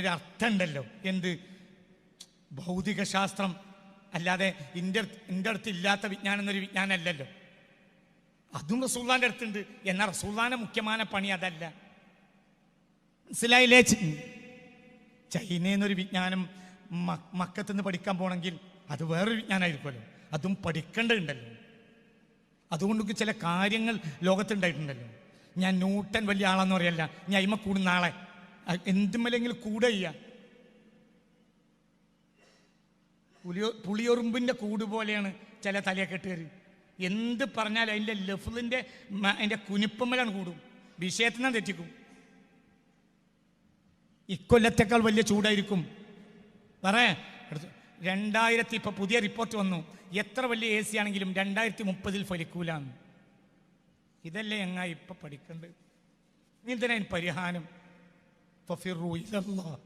അർത്ഥമുണ്ടല്ലോ എന്ത്? ഭൗതിക ശാസ്ത്രം അല്ലാതെ ഇന്റെ എന്റെ അടുത്ത് ഇല്ലാത്ത വിജ്ഞാനം എന്നൊരു വിജ്ഞാനമല്ലല്ലോ. അതും റസൂള്ളാന്റെ അടുത്തുണ്ട്. എന്നാൽ റസൂള്ളാന്റെ മുഖ്യമായ പണി അതല്ല. മനസ്സിലായില്ലേ ചൈനയെന്നൊരു വിജ്ഞാനം മക്കത്തുനിന്ന് പഠിക്കാൻ പോകണമെങ്കിൽ അത് വേറൊരു വിജ്ഞാനായിരിക്കുമല്ലോ അതും പഠിക്കേണ്ടതുണ്ടല്ലോ. അതുകൊണ്ട് ചില കാര്യങ്ങൾ ലോകത്തുണ്ടായിട്ടുണ്ടല്ലോ. ഞാൻ ന്യൂട്ടൻ വലിയ ആളാന്ന് പറയല്ല. ഞാൻ അയിമ കൂടുന്ന ആളെ. എന്തുമല്ലെങ്കിലും കൂടെ ചെയ്യാം പുലിയോ പുളിയൊറുമ്പിന്റെ കൂട് പോലെയാണ് ചില തലയെക്കെട്ടുകാർ എന്ത് പറഞ്ഞാലും അതിന്റെ ലഫ്ലിന്റെ അതിന്റെ കുനിപ്പമ്മലാണ് കൂടും. വിഷയത്തിനാ തെറ്റിക്കും. ഇക്കൊല്ലത്തേക്കാൾ വലിയ ചൂടായിരിക്കും. പറയേ. രണ്ടായിരത്തി ഇപ്പൊ പുതിയ റിപ്പോർട്ട് വന്നു. എത്ര വലിയ എ സി ആണെങ്കിലും രണ്ടായിരത്തി മുപ്പതിൽ ഫലിക്കൂലാണ് ഇതല്ലേ എങ്ങാ ഇപ്പൊ പഠിക്കേണ്ടത് ഇതിന് പരിഹാരം? تفر إلى الله.